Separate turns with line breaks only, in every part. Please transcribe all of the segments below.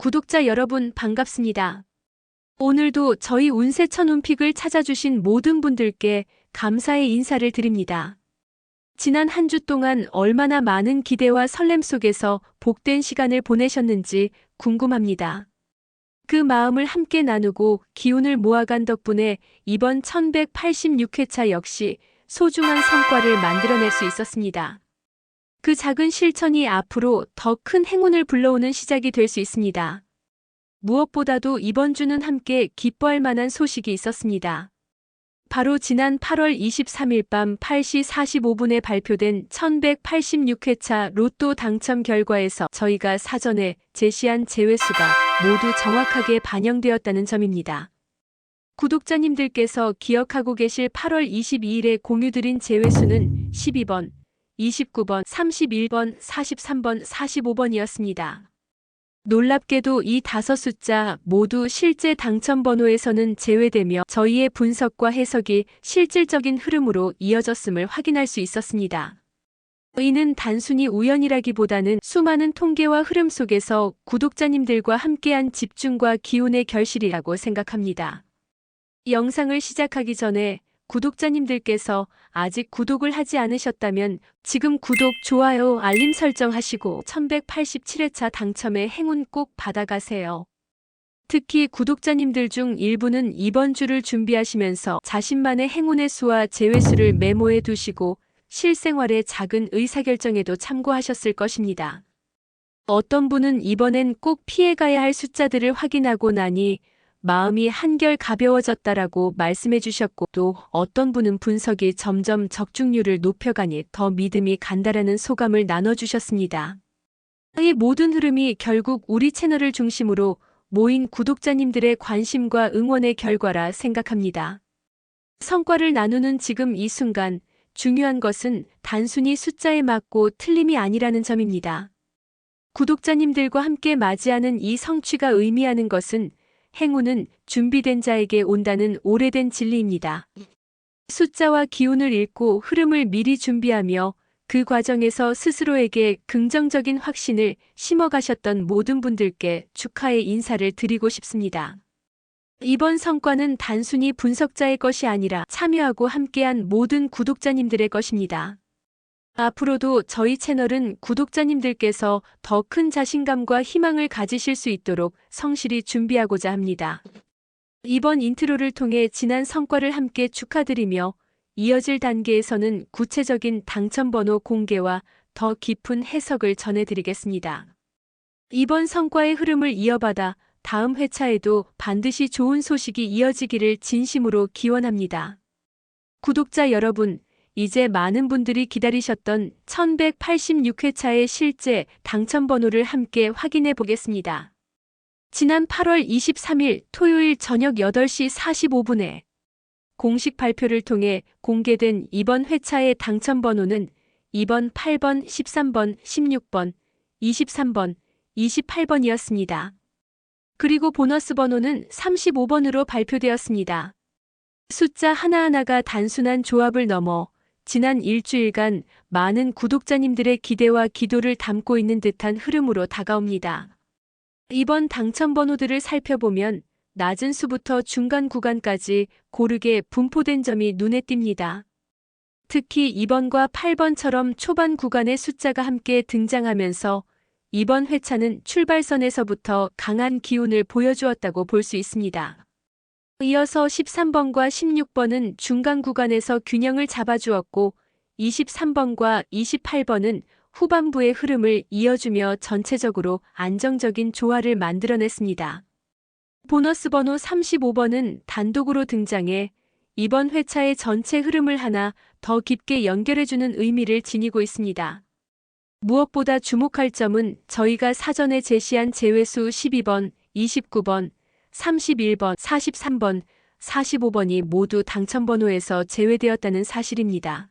구독자 여러분 반갑습니다. 오늘도 저희 운세 천운픽을 찾아주신 모든 분들께 감사의 인사를 드립니다. 지난 한 주 동안 얼마나 많은 기대와 설렘 속에서 복된 시간을 보내셨는지 궁금합니다. 그 마음을 함께 나누고 기운을 모아간 덕분에 이번 1186회차 역시 소중한 성과를 만들어낼 수 있었습니다. 그 작은 실천이 앞으로 더 큰 행운을 불러오는 시작이 될 수 있습니다. 무엇보다도 이번 주는 함께 기뻐할 만한 소식이 있었습니다. 바로 지난 8월 23일 밤 8시 45분에 발표된 1186회차 로또 당첨 결과에서 저희가 사전에 제시한 제외수가 모두 정확하게 반영되었다는 점입니다. 구독자님들께서 기억하고 계실 8월 22일에 공유드린 제외수는 12번, 29번, 31번, 43번, 45번이었습니다. 놀랍게도 이 다섯 숫자 모두 실제 당첨 번호에서는 제외되며 저희의 분석과 해석이 실질적인 흐름으로 이어졌음을 확인할 수 있었습니다. 이는 단순히 우연이라기보다는 수많은 통계와 흐름 속에서 구독자님들과 함께한 집중과 기운의 결실이라고 생각합니다. 영상을 시작하기 전에 구독자님들께서 아직 구독을 하지 않으셨다면 지금 구독, 좋아요, 알림 설정하시고 1187회차 당첨의 행운 꼭 받아가세요. 특히 구독자님들 중 일부는 이번 주를 준비하시면서 자신만의 행운의 수와 제외수를 메모해 두시고 실생활의 작은 의사결정에도 참고하셨을 것입니다. 어떤 분은 이번엔 꼭 피해가야 할 숫자들을 확인하고 나니 마음이 한결 가벼워졌다라고 말씀해 주셨고 또 어떤 분은 분석이 점점 적중률을 높여가니 더 믿음이 간다라는 소감을 나눠주셨습니다. 이 모든 흐름이 결국 우리 채널을 중심으로 모인 구독자님들의 관심과 응원의 결과라 생각합니다. 성과를 나누는 지금 이 순간 중요한 것은 단순히 숫자에 맞고 틀림이 아니라는 점입니다. 구독자님들과 함께 맞이하는 이 성취가 의미하는 것은 행운은 준비된 자에게 온다는 오래된 진리입니다. 숫자와 기운을 읽고 흐름을 미리 준비하며 그 과정에서 스스로에게 긍정적인 확신을 심어가셨던 모든 분들께 축하의 인사를 드리고 싶습니다. 이번 성과는 단순히 분석자의 것이 아니라 참여하고 함께한 모든 구독자님들의 것입니다. 앞으로도 저희 채널은 구독자님들께서 더 큰 자신감과 희망을 가지실 수 있도록 성실히 준비하고자 합니다. 이번 인트로를 통해 지난 성과를 함께 축하드리며 이어질 단계에서는 구체적인 당첨번호 공개와 더 깊은 해석을 전해드리겠습니다. 이번 성과의 흐름을 이어받아 다음 회차에도 반드시 좋은 소식이 이어지기를 진심으로 기원합니다. 구독자 여러분, 이제 많은 분들이 기다리셨던 1186회차의 실제 당첨번호를 함께 확인해 보겠습니다. 지난 8월 23일 토요일 저녁 8시 45분에 공식 발표를 통해 공개된 이번 회차의 당첨번호는 2번, 8번, 13번, 16번, 23번, 28번이었습니다. 그리고 보너스 번호는 35번으로 발표되었습니다. 숫자 하나하나가 단순한 조합을 넘어 지난 일주일간 많은 구독자님들의 기대와 기도를 담고 있는 듯한 흐름으로 다가옵니다. 이번 당첨 번호들을 살펴보면 낮은 수부터 중간 구간까지 고르게 분포된 점이 눈에 띕니다. 특히 2번과 8번처럼 초반 구간의 숫자가 함께 등장하면서 이번 회차는 출발선에서부터 강한 기운을 보여주었다고 볼 수 있습니다. 이어서 13번과 16번은 중간 구간에서 균형을 잡아주었고 23번과 28번은 후반부의 흐름을 이어주며 전체적으로 안정적인 조화를 만들어냈습니다. 보너스 번호 35번은 단독으로 등장해 이번 회차의 전체 흐름을 하나 더 깊게 연결해주는 의미를 지니고 있습니다. 무엇보다 주목할 점은 저희가 사전에 제시한 제외수 12번, 29번, 31번, 43번, 45번이 모두 당첨번호에서 제외되었다는 사실입니다.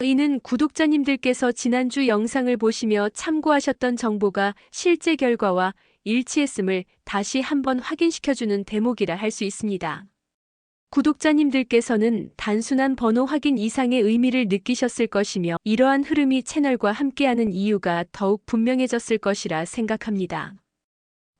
이는 구독자님들께서 지난주 영상을 보시며 참고하셨던 정보가 실제 결과와 일치했음을 다시 한번 확인시켜주는 대목이라 할 수 있습니다. 구독자님들께서는 단순한 번호 확인 이상의 의미를 느끼셨을 것이며 이러한 흐름이 채널과 함께하는 이유가 더욱 분명해졌을 것이라 생각합니다.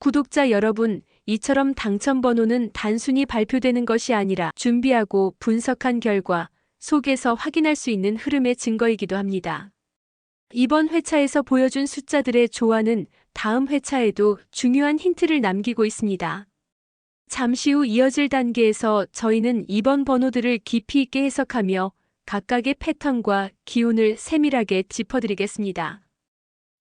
구독자 여러분, 이처럼 당첨 번호는 단순히 발표되는 것이 아니라 준비하고 분석한 결과 속에서 확인할 수 있는 흐름의 증거이기도 합니다. 이번 회차에서 보여준 숫자들의 조화는 다음 회차에도 중요한 힌트를 남기고 있습니다. 잠시 후 이어질 단계에서 저희는 이번 번호들을 깊이 있게 해석하며 각각의 패턴과 기운을 세밀하게 짚어드리겠습니다.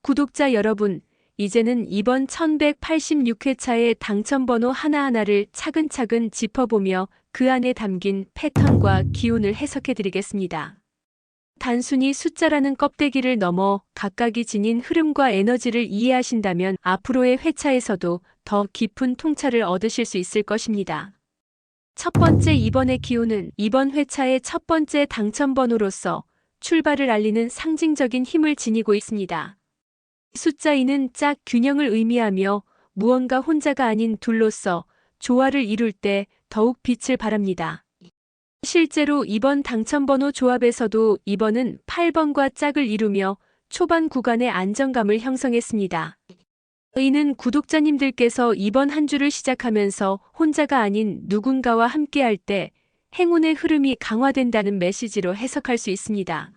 구독자 여러분, 이제는 이번 1186회차의 당첨번호 하나하나를 차근차근 짚어보며 그 안에 담긴 패턴과 기운을 해석해드리겠습니다. 단순히 숫자라는 껍데기를 넘어 각각이 지닌 흐름과 에너지를 이해하신다면 앞으로의 회차에서도 더 깊은 통찰을 얻으실 수 있을 것입니다. 첫 번째 이번의 기운은 이번 회차의 첫 번째 당첨번호로서 출발을 알리는 상징적인 힘을 지니고 있습니다. 숫자 2는 짝 균형을 의미하며 무언가 혼자가 아닌 둘로서 조화를 이룰 때 더욱 빛을 발합니다. 실제로 이번 당첨번호 조합에서도 2번은 8번과 짝을 이루며 초반 구간의 안정감을 형성했습니다. 의는 구독자님들께서 이번 한 주를 시작하면서 혼자가 아닌 누군가와 함께할 때 행운의 흐름이 강화된다는 메시지로 해석할 수 있습니다.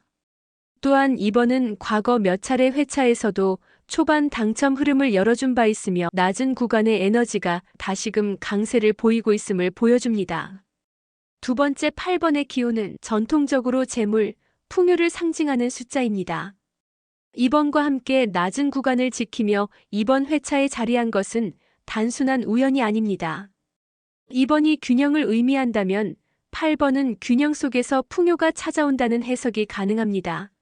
또한 이번은 과거 몇 차례 회차에서도 초반 당첨 흐름을 열어준 바 있으며 낮은 구간의 에너지가 다시금 강세를 보이고 있음을 보여줍니다. 두 번째 8번의 기호는 전통적으로 재물, 풍요를 상징하는 숫자입니다. 2번과 함께 낮은 구간을 지키며 이번 회차에 자리한 것은 단순한 우연이 아닙니다. 2번이 균형을 의미한다면 8번은 균형 속에서 풍요가 찾아온다는 해석이 가능합니다.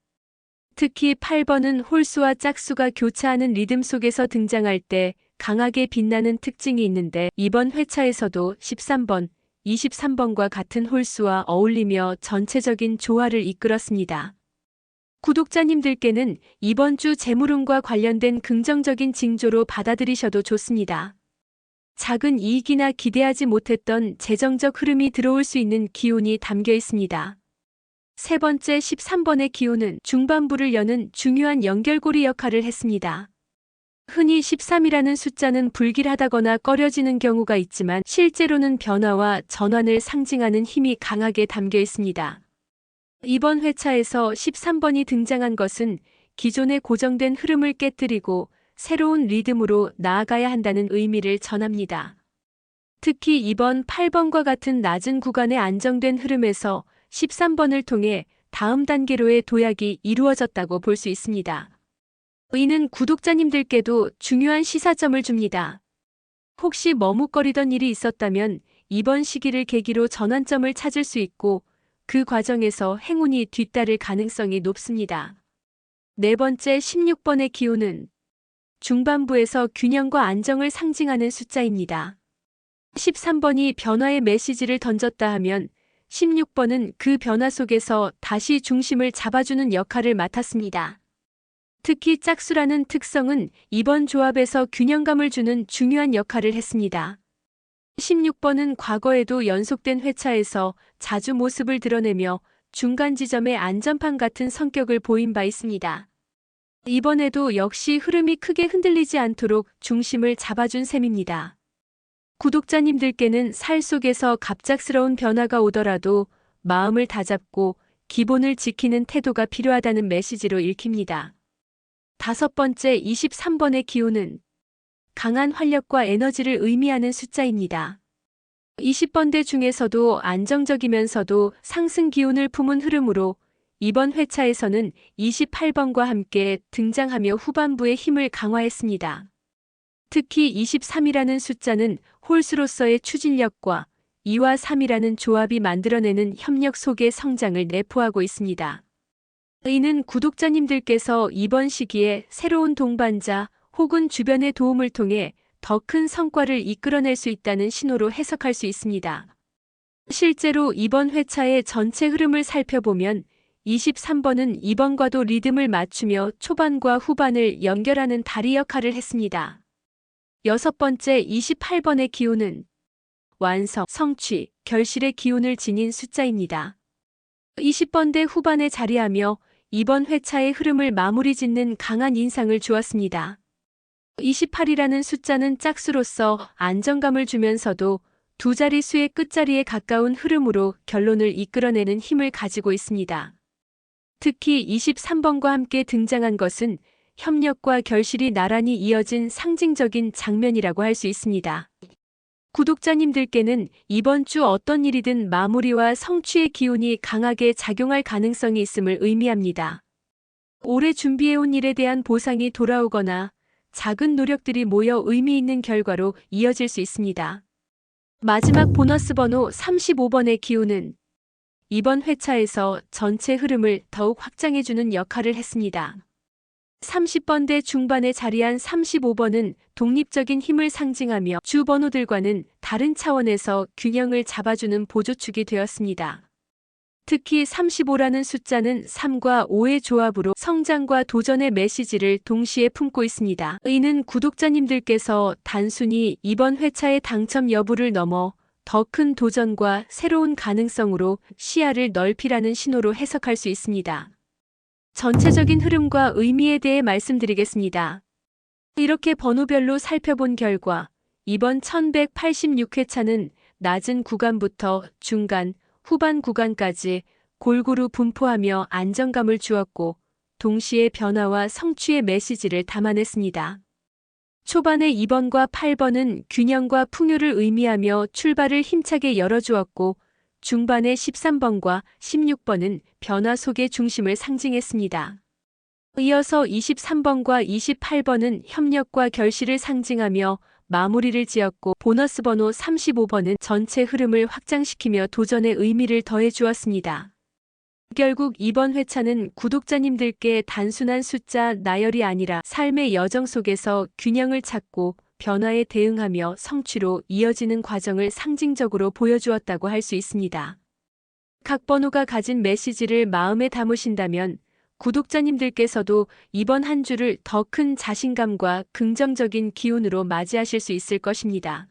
특히 8번은 홀수와 짝수가 교차하는 리듬 속에서 등장할 때 강하게 빛나는 특징이 있는데 이번 회차에서도 13번, 23번과 같은 홀수와 어울리며 전체적인 조화를 이끌었습니다. 구독자님들께는 이번 주 재물운과 관련된 긍정적인 징조로 받아들이셔도 좋습니다. 작은 이익이나 기대하지 못했던 재정적 흐름이 들어올 수 있는 기운이 담겨 있습니다. 세 번째 13번의 기운은 중반부를 여는 중요한 연결고리 역할을 했습니다. 흔히 13이라는 숫자는 불길하다거나 꺼려지는 경우가 있지만 실제로는 변화와 전환을 상징하는 힘이 강하게 담겨 있습니다. 이번 회차에서 13번이 등장한 것은 기존의 고정된 흐름을 깨뜨리고 새로운 리듬으로 나아가야 한다는 의미를 전합니다. 특히 이번 8번과 같은 낮은 구간의 안정된 흐름에서 13번을 통해 다음 단계로의 도약이 이루어졌다고 볼 수 있습니다. 이는 구독자님들께도 중요한 시사점을 줍니다. 혹시 머뭇거리던 일이 있었다면 이번 시기를 계기로 전환점을 찾을 수 있고 그 과정에서 행운이 뒤따를 가능성이 높습니다. 네 번째 16번의 기호는 중반부에서 균형과 안정을 상징하는 숫자입니다. 13번이 변화의 메시지를 던졌다 하면 16번은 그 변화 속에서 다시 중심을 잡아주는 역할을 맡았습니다. 특히 짝수라는 특성은 이번 조합에서 균형감을 주는 중요한 역할을 했습니다. 16번은 과거에도 연속된 회차에서 자주 모습을 드러내며 중간 지점의 안전판 같은 성격을 보인 바 있습니다. 이번에도 역시 흐름이 크게 흔들리지 않도록 중심을 잡아준 셈입니다. 구독자님들께는 살 속에서 갑작스러운 변화가 오더라도 마음을 다잡고 기본을 지키는 태도가 필요하다는 메시지로 읽힙니다. 다섯 번째 23번의 기호는 강한 활력과 에너지를 의미하는 숫자입니다. 20번대 중에서도 안정적이면서도 상승 기운을 품은 흐름으로 이번 회차에서는 28번과 함께 등장하며 후반부의 힘을 강화했습니다. 특히 23이라는 숫자는 홀수로서의 추진력과 2와 3이라는 조합이 만들어내는 협력 속의 성장을 내포하고 있습니다. 이는 구독자님들께서 이번 시기에 새로운 동반자 혹은 주변의 도움을 통해 더 큰 성과를 이끌어낼 수 있다는 신호로 해석할 수 있습니다. 실제로 이번 회차의 전체 흐름을 살펴보면 23번은 2번과도 리듬을 맞추며 초반과 후반을 연결하는 다리 역할을 했습니다. 여섯 번째 28번의 기호는 완성, 성취, 결실의 기운을 지닌 숫자입니다. 20번대 후반에 자리하며 이번 회차의 흐름을 마무리 짓는 강한 인상을 주었습니다. 28이라는 숫자는 짝수로서 안정감을 주면서도 두 자릿수의 끝자리에 가까운 흐름으로 결론을 이끌어내는 힘을 가지고 있습니다. 특히 23번과 함께 등장한 것은 협력과 결실이 나란히 이어진 상징적인 장면이라고 할 수 있습니다. 구독자님들께는 이번 주 어떤 일이든 마무리와 성취의 기운이 강하게 작용할 가능성이 있음을 의미합니다. 오래 준비해온 일에 대한 보상이 돌아오거나 작은 노력들이 모여 의미 있는 결과로 이어질 수 있습니다. 마지막 보너스 번호 35번의 기운은 이번 회차에서 전체 흐름을 더욱 확장해주는 역할을 했습니다. 30번대 중반에 자리한 35번은 독립적인 힘을 상징하며 주 번호들과는 다른 차원에서 균형을 잡아주는 보조축이 되었습니다. 특히 35라는 숫자는 3과 5의 조합으로 성장과 도전의 메시지를 동시에 품고 있습니다. 이는 구독자님들께서 단순히 이번 회차의 당첨 여부를 넘어 더 큰 도전과 새로운 가능성으로 시야를 넓히라는 신호로 해석할 수 있습니다. 전체적인 흐름과 의미에 대해 말씀드리겠습니다. 이렇게 번호별로 살펴본 결과 이번 1186회차는 낮은 구간부터 중간, 후반 구간까지 골고루 분포하며 안정감을 주었고 동시에 변화와 성취의 메시지를 담아냈습니다. 초반의 2번과 8번은 균형과 풍요를 의미하며 출발을 힘차게 열어주었고 중반의 13번과 16번은 변화 속의 중심을 상징했습니다. 이어서 23번과 28번은 협력과 결실을 상징하며 마무리를 지었고 보너스 번호 35번은 전체 흐름을 확장시키며 도전의 의미를 더해 주었습니다. 결국 이번 회차는 구독자님들께 단순한 숫자 나열이 아니라 삶의 여정 속에서 균형을 찾고 변화에 대응하며 성취로 이어지는 과정을 상징적으로 보여주었다고 할 수 있습니다. 각 번호가 가진 메시지를 마음에 담으신다면 구독자님들께서도 이번 한 주를 더 큰 자신감과 긍정적인 기운으로 맞이하실 수 있을 것입니다.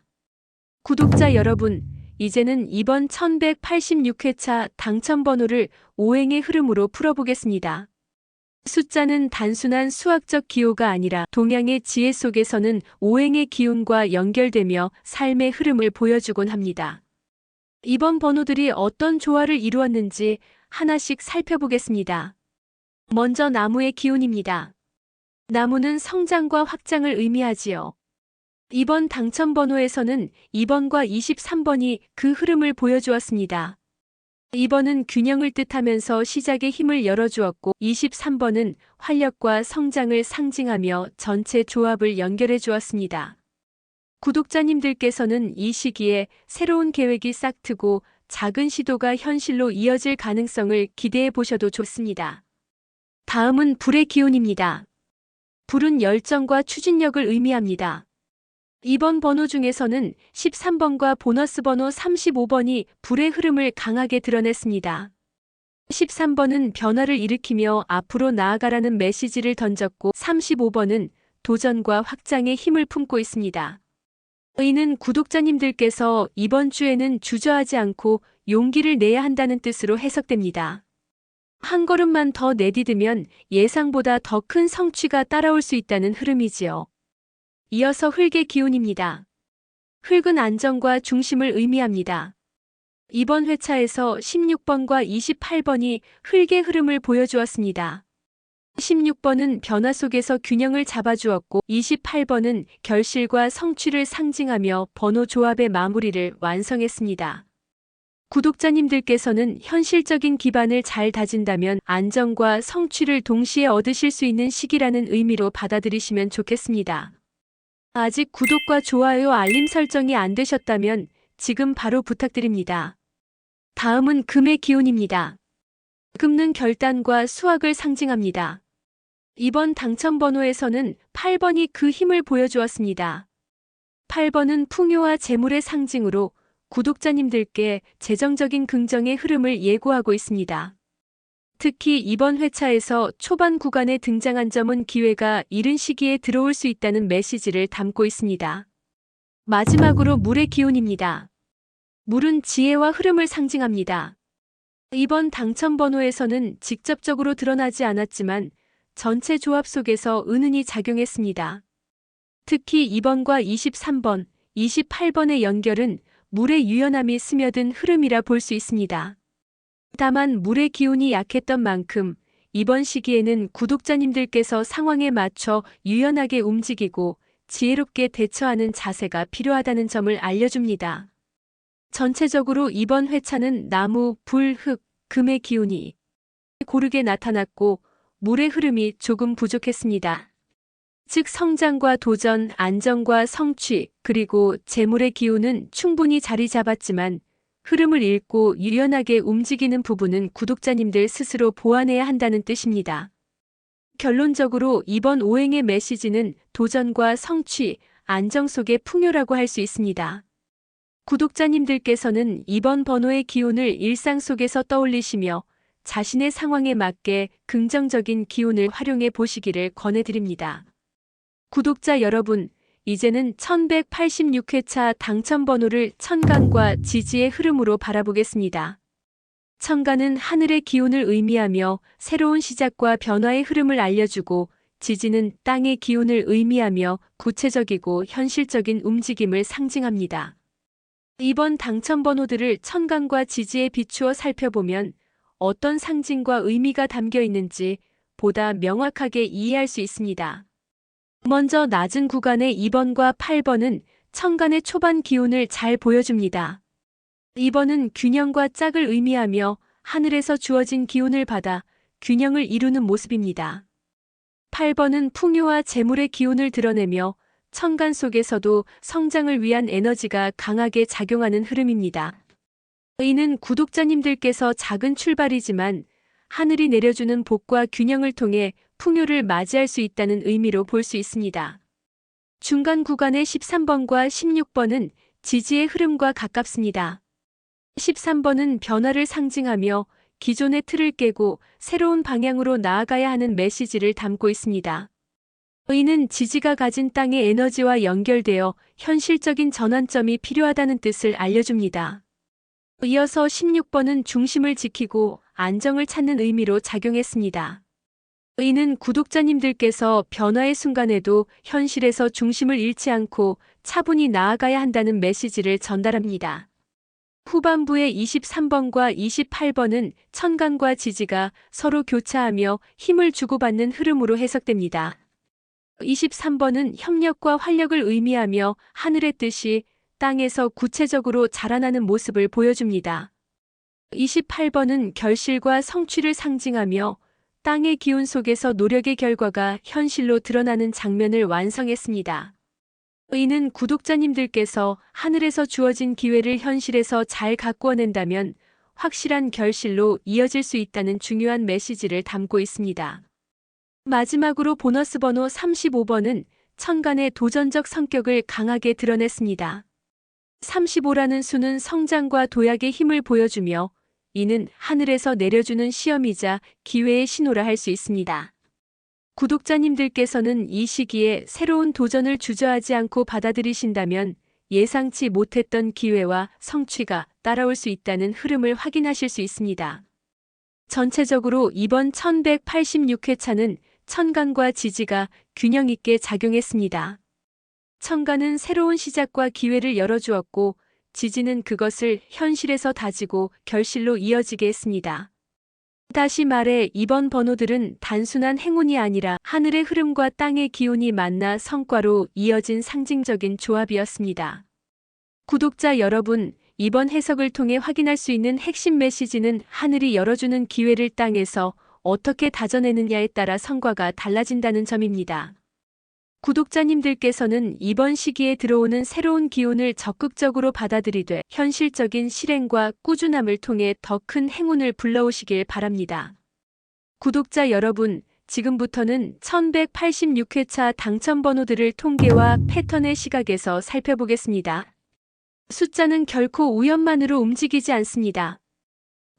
구독자 여러분, 이제는 이번 1186회차 당첨 번호를 오행의 흐름으로 풀어보겠습니다. 숫자는 단순한 수학적 기호가 아니라 동양의 지혜 속에서는 오행의 기운과 연결되며 삶의 흐름을 보여주곤 합니다. 이번 번호들이 어떤 조화를 이루었는지 하나씩 살펴보겠습니다. 먼저 나무의 기운입니다. 나무는 성장과 확장을 의미하지요. 이번 당첨 번호에서는 2번과 23번이 그 흐름을 보여주었습니다. 2번은 균형을 뜻하면서 시작의 힘을 열어주었고 23번은 활력과 성장을 상징하며 전체 조합을 연결해 주었습니다. 구독자님들께서는 이 시기에 새로운 계획이 싹트고 작은 시도가 현실로 이어질 가능성을 기대해 보셔도 좋습니다. 다음은 불의 기운입니다. 불은 열정과 추진력을 의미합니다. 이번 번호 중에서는 13번과 보너스 번호 35번이 불의 흐름을 강하게 드러냈습니다. 13번은 변화를 일으키며 앞으로 나아가라는 메시지를 던졌고 35번은 도전과 확장의 힘을 품고 있습니다. 이는 구독자님들께서 이번 주에는 주저하지 않고 용기를 내야 한다는 뜻으로 해석됩니다. 한 걸음만 더 내디디면 예상보다 더 큰 성취가 따라올 수 있다는 흐름이지요. 이어서 흙의 기운입니다. 흙은 안정과 중심을 의미합니다. 이번 회차에서 16번과 28번이 흙의 흐름을 보여주었습니다. 16번은 변화 속에서 균형을 잡아주었고 28번은 결실과 성취를 상징하며 번호 조합의 마무리를 완성했습니다. 구독자님들께서는 현실적인 기반을 잘 다진다면 안정과 성취를 동시에 얻으실 수 있는 시기라는 의미로 받아들이시면 좋겠습니다. 아직 구독과 좋아요 알림 설정이 안 되셨다면 지금 바로 부탁드립니다. 다음은 금의 기운입니다. 금는 결단과 수확을 상징합니다. 이번 당첨 번호에서는 8번이 그 힘을 보여주었습니다. 8번은 풍요와 재물의 상징으로 구독자님들께 재정적인 긍정의 흐름을 예고하고 있습니다. 특히 이번 회차에서 초반 구간에 등장한 점은 기회가 이른 시기에 들어올 수 있다는 메시지를 담고 있습니다. 마지막으로 물의 기운입니다. 물은 지혜와 흐름을 상징합니다. 이번 당첨 번호에서는 직접적으로 드러나지 않았지만 전체 조합 속에서 은은히 작용했습니다. 특히 2번과 23번, 28번의 연결은 물의 유연함이 스며든 흐름이라 볼 수 있습니다. 다만 물의 기운이 약했던 만큼 이번 시기에는 구독자님들께서 상황에 맞춰 유연하게 움직이고 지혜롭게 대처하는 자세가 필요하다는 점을 알려줍니다. 전체적으로 이번 회차는 나무, 불, 흙, 금의 기운이 고르게 나타났고 물의 흐름이 조금 부족했습니다. 즉 성장과 도전, 안정과 성취, 그리고 재물의 기운은 충분히 자리 잡았지만 흐름을 읽고 유연하게 움직이는 부분은 구독자님들 스스로 보완해야 한다는 뜻입니다. 결론적으로 이번 오행의 메시지는 도전과 성취, 안정 속의 풍요라고 할 수 있습니다. 구독자님들께서는 이번 번호의 기운을 일상 속에서 떠올리시며 자신의 상황에 맞게 긍정적인 기운을 활용해 보시기를 권해드립니다. 구독자 여러분, 이제는 1186회차 당첨 번호를 천간과 지지의 흐름으로 바라보겠습니다. 천간은 하늘의 기운을 의미하며 새로운 시작과 변화의 흐름을 알려주고 지지는 땅의 기운을 의미하며 구체적이고 현실적인 움직임을 상징합니다. 이번 당첨 번호들을 천간과 지지에 비추어 살펴보면 어떤 상징과 의미가 담겨 있는지 보다 명확하게 이해할 수 있습니다. 먼저 낮은 구간의 2번과 8번은 천간의 초반 기운을 잘 보여줍니다. 2번은 균형과 짝을 의미하며 하늘에서 주어진 기운을 받아 균형을 이루는 모습입니다. 8번은 풍요와 재물의 기운을 드러내며 천간 속에서도 성장을 위한 에너지가 강하게 작용하는 흐름입니다. 이는 구독자님들께서 작은 출발이지만 하늘이 내려주는 복과 균형을 통해 풍요를 맞이할 수 있다는 의미로 볼 수 있습니다. 중간 구간의 13번과 16번은 지지의 흐름과 가깝습니다. 13번은 변화를 상징하며 기존의 틀을 깨고 새로운 방향으로 나아가야 하는 메시지를 담고 있습니다. 의는 지지가 가진 땅의 에너지와 연결되어 현실적인 전환점이 필요하다는 뜻을 알려줍니다. 이어서 16번은 중심을 지키고 안정을 찾는 의미로 작용했습니다. 의는 구독자님들께서 변화의 순간에도 현실에서 중심을 잃지 않고 차분히 나아가야 한다는 메시지를 전달합니다. 후반부의 23번과 28번은 천간과 지지가 서로 교차하며 힘을 주고받는 흐름으로 해석됩니다. 23번은 협력과 활력을 의미하며 하늘의 뜻이 땅에서 구체적으로 자라나는 모습을 보여줍니다. 28번은 결실과 성취를 상징하며 땅의 기운 속에서 노력의 결과가 현실로 드러나는 장면을 완성했습니다. 이는 구독자님들께서 하늘에서 주어진 기회를 현실에서 잘 가꾸어낸다면 확실한 결실로 이어질 수 있다는 중요한 메시지를 담고 있습니다. 마지막으로 보너스 번호 35번은 천간의 도전적 성격을 강하게 드러냈습니다. 35라는 수는 성장과 도약의 힘을 보여주며 이는 하늘에서 내려주는 시험이자 기회의 신호라 할 수 있습니다. 구독자님들께서는 이 시기에 새로운 도전을 주저하지 않고 받아들이신다면 예상치 못했던 기회와 성취가 따라올 수 있다는 흐름을 확인하실 수 있습니다. 전체적으로 이번 1186회차는 천간과 지지가 균형 있게 작용했습니다. 천간은 새로운 시작과 기회를 열어주었고 지지는 그것을 현실에서 다지고 결실로 이어지게 했습니다. 다시 말해 이번 번호들은 단순한 행운이 아니라 하늘의 흐름과 땅의 기운이 만나 성과로 이어진 상징적인 조합이었습니다. 구독자 여러분, 이번 해석을 통해 확인할 수 있는 핵심 메시지는 하늘이 열어주는 기회를 땅에서 어떻게 다져내느냐에 따라 성과가 달라진다는 점입니다. 구독자님들께서는 이번 시기에 들어오는 새로운 기운을 적극적으로 받아들이되 현실적인 실행과 꾸준함을 통해 더 큰 행운을 불러오시길 바랍니다. 구독자 여러분, 지금부터는 1186회차 당첨 번호들을 통계와 패턴의 시각에서 살펴보겠습니다. 숫자는 결코 우연만으로 움직이지 않습니다.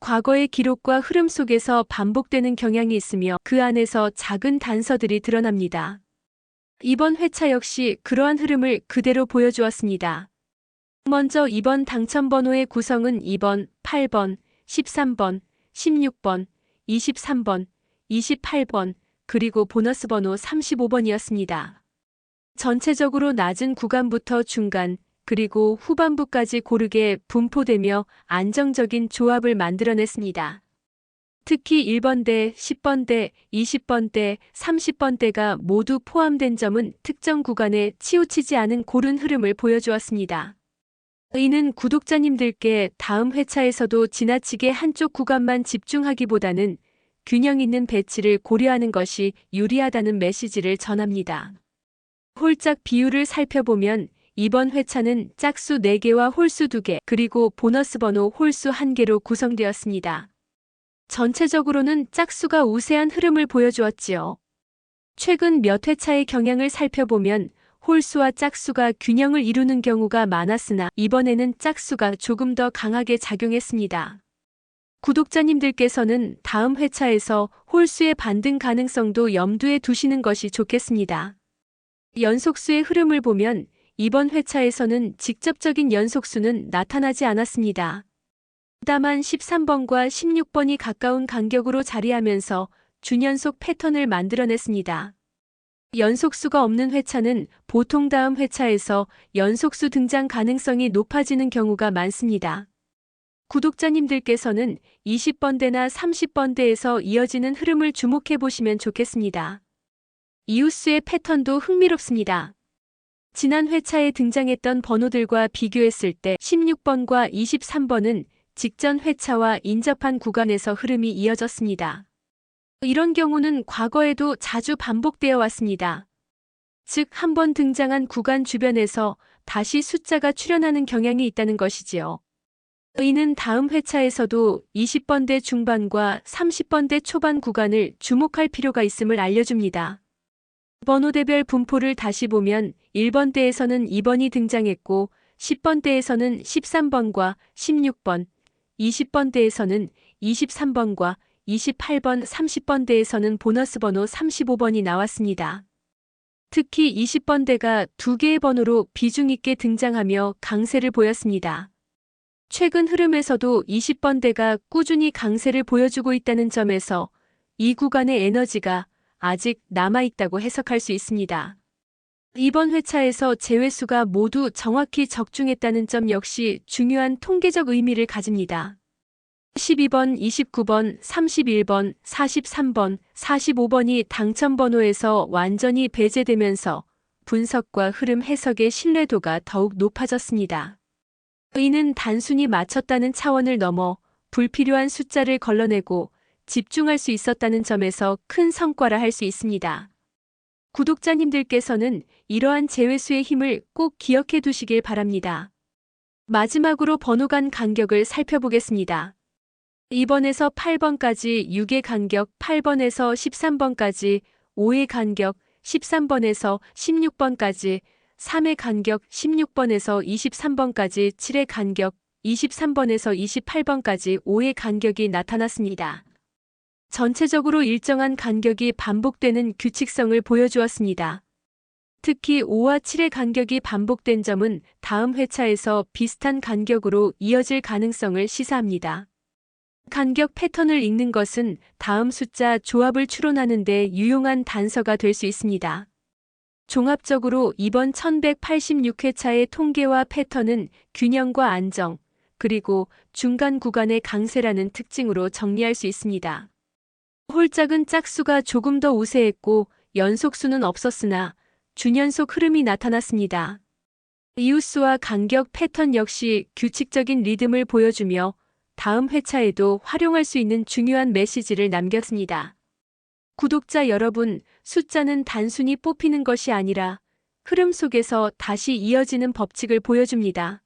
과거의 기록과 흐름 속에서 반복되는 경향이 있으며 그 안에서 작은 단서들이 드러납니다. 이번 회차 역시 그러한 흐름을 그대로 보여주었습니다. 먼저 이번 당첨 번호의 구성은 2번, 8번, 13번, 16번, 23번, 28번, 그리고 보너스 번호 35번이었습니다. 전체적으로 낮은 구간부터 중간, 그리고 후반부까지 고르게 분포되며 안정적인 조합을 만들어냈습니다. 특히 1번대, 10번대, 20번대, 30번대가 모두 포함된 점은 특정 구간에 치우치지 않은 고른 흐름을 보여주었습니다. 이는 구독자님들께 다음 회차에서도 지나치게 한쪽 구간만 집중하기보다는 균형 있는 배치를 고려하는 것이 유리하다는 메시지를 전합니다. 홀짝 비율을 살펴보면 이번 회차는 짝수 4개와 홀수 2개, 그리고 보너스 번호 홀수 1개로 구성되었습니다. 전체적으로는 짝수가 우세한 흐름을 보여주었지요. 최근 몇 회차의 경향을 살펴보면 홀수와 짝수가 균형을 이루는 경우가 많았으나 이번에는 짝수가 조금 더 강하게 작용했습니다. 구독자님들께서는 다음 회차에서 홀수의 반등 가능성도 염두에 두시는 것이 좋겠습니다. 연속수의 흐름을 보면 이번 회차에서는 직접적인 연속수는 나타나지 않았습니다. 다만 13번과 16번이 가까운 간격으로 자리하면서 준연속 패턴을 만들어냈습니다. 연속수가 없는 회차는 보통 다음 회차에서 연속수 등장 가능성이 높아지는 경우가 많습니다. 구독자님들께서는 20번대나 30번대에서 이어지는 흐름을 주목해 보시면 좋겠습니다. 이웃수의 패턴도 흥미롭습니다. 지난 회차에 등장했던 번호들과 비교했을 때 16번과 23번은 직전 회차와 인접한 구간에서 흐름이 이어졌습니다. 이런 경우는 과거에도 자주 반복되어 왔습니다. 즉, 한 번 등장한 구간 주변에서 다시 숫자가 출현하는 경향이 있다는 것이지요. 이는 다음 회차에서도 20번대 중반과 30번대 초반 구간을 주목할 필요가 있음을 알려줍니다. 번호대별 분포를 다시 보면 1번대에서는 2번이 등장했고 10번대에서는 13번과 16번, 20번대에서는 23번과 28번, 30번대에서는 보너스 번호 35번이 나왔습니다. 특히 20번대가 두 개의 번호로 비중 있게 등장하며 강세를 보였습니다. 최근 흐름에서도 20번대가 꾸준히 강세를 보여주고 있다는 점에서 이 구간의 에너지가 아직 남아있다고 해석할 수 있습니다. 이번 회차에서 제외수가 모두 정확히 적중했다는 점 역시 중요한 통계적 의미를 가집니다. 12번, 29번, 31번, 43번, 45번이 당첨번호에서 완전히 배제되면서 분석과 흐름 해석의 신뢰도가 더욱 높아졌습니다. 이는 단순히 맞췄다는 차원을 넘어 불필요한 숫자를 걸러내고 집중할 수 있었다는 점에서 큰 성과라 할 수 있습니다. 구독자님들께서는 이러한 제외수의 힘을 꼭 기억해 두시길 바랍니다. 마지막으로 번호 간 간격을 살펴보겠습니다. 2번에서 8번까지 6의 간격, 8번에서 13번까지 5의 간격, 13번에서 16번까지 3의 간격, 16번에서 23번까지 7의 간격, 23번에서 28번까지 5의 간격이 나타났습니다. 전체적으로 일정한 간격이 반복되는 규칙성을 보여주었습니다. 특히 5와 7의 간격이 반복된 점은 다음 회차에서 비슷한 간격으로 이어질 가능성을 시사합니다. 간격 패턴을 읽는 것은 다음 숫자 조합을 추론하는 데 유용한 단서가 될 수 있습니다. 종합적으로 이번 1186회차의 통계와 패턴은 균형과 안정, 그리고 중간 구간의 강세라는 특징으로 정리할 수 있습니다. 홀짝은 짝수가 조금 더 우세했고 연속수는 없었으나 준연속 흐름이 나타났습니다. 이웃수와 간격 패턴 역시 규칙적인 리듬을 보여주며 다음 회차에도 활용할 수 있는 중요한 메시지를 남겼습니다. 구독자 여러분, 숫자는 단순히 뽑히는 것이 아니라 흐름 속에서 다시 이어지는 법칙을 보여줍니다.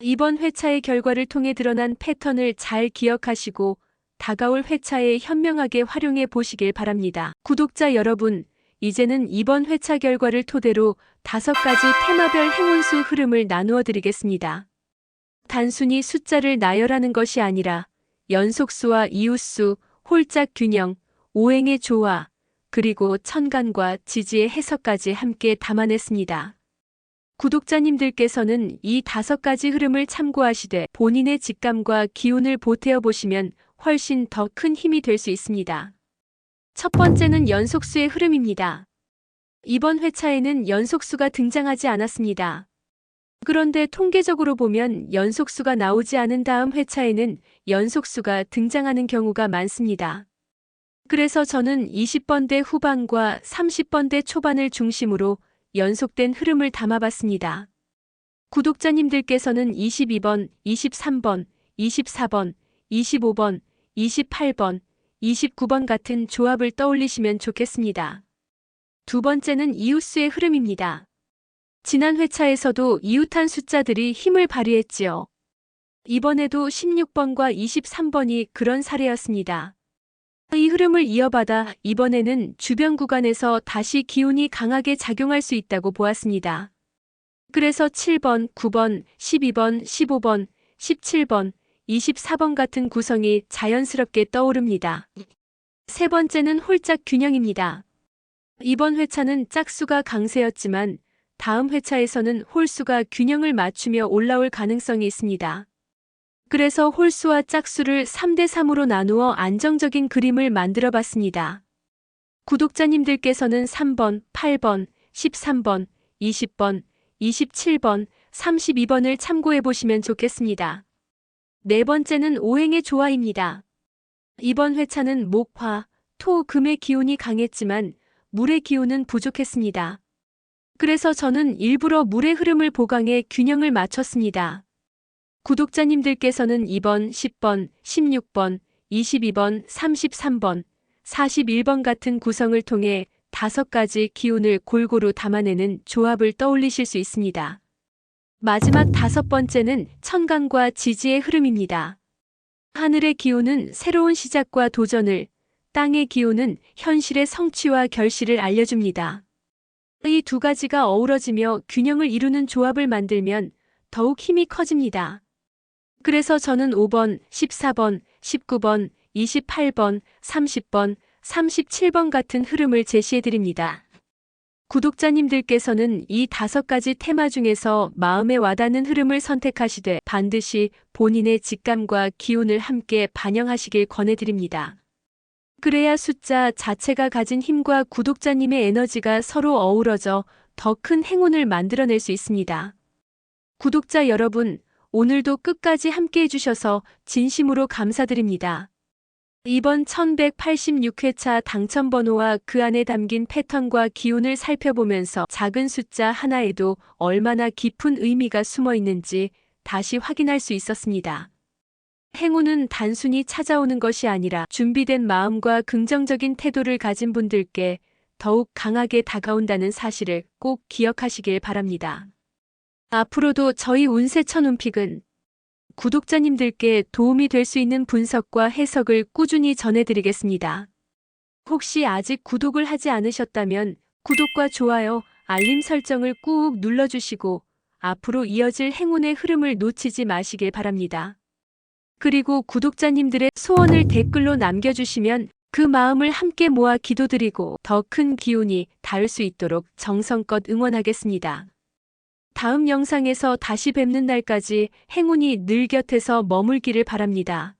이번 회차의 결과를 통해 드러난 패턴을 잘 기억하시고 다가올 회차에 현명하게 활용해 보시길 바랍니다. 구독자 여러분, 이제는 이번 회차 결과를 토대로 다섯 가지 테마별 행운수 흐름을 나누어 드리겠습니다. 단순히 숫자를 나열하는 것이 아니라 연속수와 이웃수, 홀짝 균형, 오행의 조화, 그리고 천간과 지지의 해석까지 함께 담아냈습니다. 구독자님들께서는 이 다섯 가지 흐름을 참고하시되 본인의 직감과 기운을 보태어 보시면 훨씬 더 큰 힘이 될 수 있습니다. 첫 번째는 연속수의 흐름입니다. 이번 회차에는 연속수가 등장하지 않았습니다. 그런데 통계적으로 보면 연속수가 나오지 않은 다음 회차에는 연속수가 등장하는 경우가 많습니다. 그래서 저는 20번대 후반과 30번대 초반을 중심으로 연속된 흐름을 담아봤습니다. 구독자님들께서는 22번, 23번, 24번, 25번, 28번, 29번 같은 조합을 떠올리시면 좋겠습니다. 두 번째는 이웃수의 흐름입니다. 지난 회차에서도 이웃한 숫자들이 힘을 발휘했지요. 이번에도 16번과 23번이 그런 사례였습니다. 이 흐름을 이어받아 이번에는 주변 구간에서 다시 기운이 강하게 작용할 수 있다고 보았습니다. 그래서 7번, 9번, 12번, 15번, 17번, 24번 같은 구성이 자연스럽게 떠오릅니다. 세 번째는 홀짝 균형입니다. 이번 회차는 짝수가 강세였지만 다음 회차에서는 홀수가 균형을 맞추며 올라올 가능성이 있습니다. 그래서 홀수와 짝수를 3대3으로 나누어 안정적인 그림을 만들어 봤습니다. 구독자님들께서는 3번, 8번, 13번, 20번, 27번, 32번을 참고해 보시면 좋겠습니다. 네 번째는 오행의 조화입니다. 이번 회차는 목화, 토, 금의 기운이 강했지만 물의 기운은 부족했습니다. 그래서 저는 일부러 물의 흐름을 보강해 균형을 맞췄습니다. 구독자님들께서는 2번, 10번, 16번, 22번, 33번, 41번 같은 구성을 통해 다섯 가지 기운을 골고루 담아내는 조합을 떠올리실 수 있습니다. 마지막 다섯 번째는 천간과 지지의 흐름입니다. 하늘의 기운은 새로운 시작과 도전을, 땅의 기운은 현실의 성취와 결실을 알려줍니다. 이 두 가지가 어우러지며 균형을 이루는 조합을 만들면 더욱 힘이 커집니다. 그래서 저는 5번, 14번, 19번, 28번, 30번, 37번 같은 흐름을 제시해 드립니다. 구독자님들께서는 이 다섯 가지 테마 중에서 마음에 와닿는 흐름을 선택하시되 반드시 본인의 직감과 기운을 함께 반영하시길 권해드립니다. 그래야 숫자 자체가 가진 힘과 구독자님의 에너지가 서로 어우러져 더 큰 행운을 만들어낼 수 있습니다. 구독자 여러분, 오늘도 끝까지 함께 해주셔서 진심으로 감사드립니다. 이번 1186회차 당첨번호와 그 안에 담긴 패턴과 기운을 살펴보면서 작은 숫자 하나에도 얼마나 깊은 의미가 숨어 있는지 다시 확인할 수 있었습니다. 행운은 단순히 찾아오는 것이 아니라 준비된 마음과 긍정적인 태도를 가진 분들께 더욱 강하게 다가온다는 사실을 꼭 기억하시길 바랍니다. 앞으로도 저희 운세 천 운픽은 구독자님들께 도움이 될 수 있는 분석과 해석을 꾸준히 전해드리겠습니다. 혹시 아직 구독을 하지 않으셨다면 구독과 좋아요, 알림 설정을 꾹 눌러주시고 앞으로 이어질 행운의 흐름을 놓치지 마시길 바랍니다. 그리고 구독자님들의 소원을 댓글로 남겨주시면 그 마음을 함께 모아 기도드리고 더 큰 기운이 닿을 수 있도록 정성껏 응원하겠습니다. 다음 영상에서 다시 뵙는 날까지 행운이 늘 곁에서 머물기를 바랍니다.